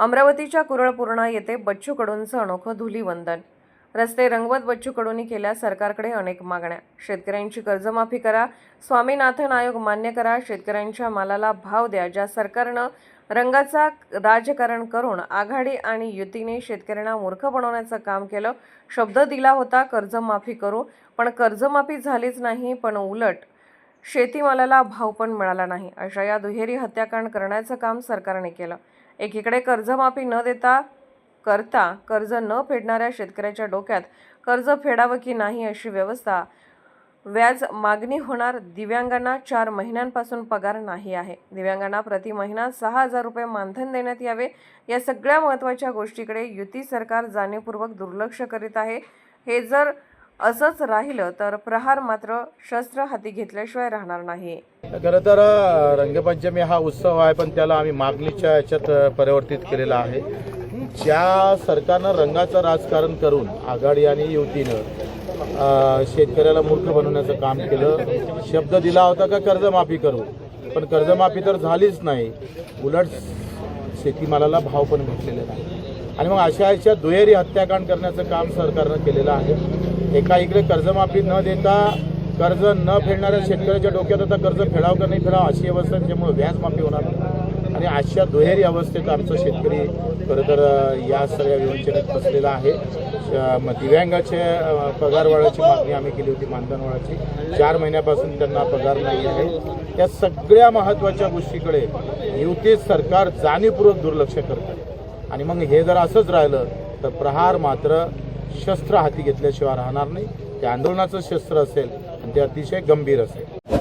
अमरावतीच्या कुरळपूर्णा येथे बच्चू कडूंचं अनोखं धुलीवंदन. रस्ते रंगवत बच्चू कडूंनी केल्या सरकारकडे अनेक मागण्या. शेतकऱ्यांची कर्जमाफी करा स्वामीनाथन आयोग मान्य करा शेतकऱ्यांच्या मालाला भाव द्या ज्या सरकारनं रंगाचा राजकारण करून आघाडी आणि युतीने शेतकऱ्यांना मूर्ख बनवण्याचं काम केलं शब्द दिला होता कर्जमाफी करू. पण कर्जमाफी झालीच नाही पण उलट शेतीमालाला भाव पण मिळाला नाही. अशा या दुहेरी हत्याकांड करण्याचं काम सरकारने केलं. एकीकडे कर्जमाफी न देता करता कर्ज न फेडणाऱ्या शेतकऱ्याच्या डोक्यात कर्ज फेडावं की नाही अशी व्यवस्था व्याज मागणी होणार दिव्यांगांना चार महिन्यांपासून पगार नाही आहे. दिव्यांगांना प्रति महिना सहा हजार रुपये मानधन देण्यात यावे या सगळ्या महत्त्वाच्या गोष्टीकडे युती सरकार जाणीवपूर्वक दुर्लक्ष करीत आहे. हे जर असंच राहिलं तर प्रहार मात्र शस्त्र हाती घेतल्याशिवाय राहणार नाही. खरं तर रंगपंचमी हा उत्सव आहे पण त्याला आम्ही मागणीच्या याच्यात परिवर्तित केलेला आहे. ज्या सरकारनं रंगाचं राजकारण करून आघाडी आणि युतीनं शेतकऱ्याला मूर्ख बनवण्याचं काम केलं. शब्द दिला होता का कर्जमाफी करू? पण कर्जमाफी तर झालीच नाही. उलट शेतीमालाला भाव पण भेटलेले नाही. आणि मग अशा अशा दुहेरी हत्याकांड करण्याचं काम सरकारनं केलेलं आहे. एका इकडे कर्जमाफी न देता कर्ज न फेडणाऱ्या शेतकऱ्याच्या डोक्यात आता कर्ज फेडावं का नाही फेडावं अशी अवस्था त्यामुळे व्याजमाफी व्याज माफी होणार नाही. आणि अशा दुहेरी अवस्थेत आमचा शेतकरी खरं तर या सगळ्या विवंचनेत फसलेला आहे. श- म- दिव्यांगाचे मागणी आम्ही केली होती मानधनवाढाची. चार महिन्यापासून त्यांना पगार नाही आहे. या सगळ्या महत्त्वाच्या गोष्टीकडे युती सरकार जाणीवपूर्वक दुर्लक्ष करतं आणि मग हे जर असंच राहिलं तर प्रहार मात्र शस्त्र हाती घेतल्याशिवाय राहणार नाही. ते आंदोलनाचं शस्त्र असेल आणि ते अतिशय गंभीर असेल.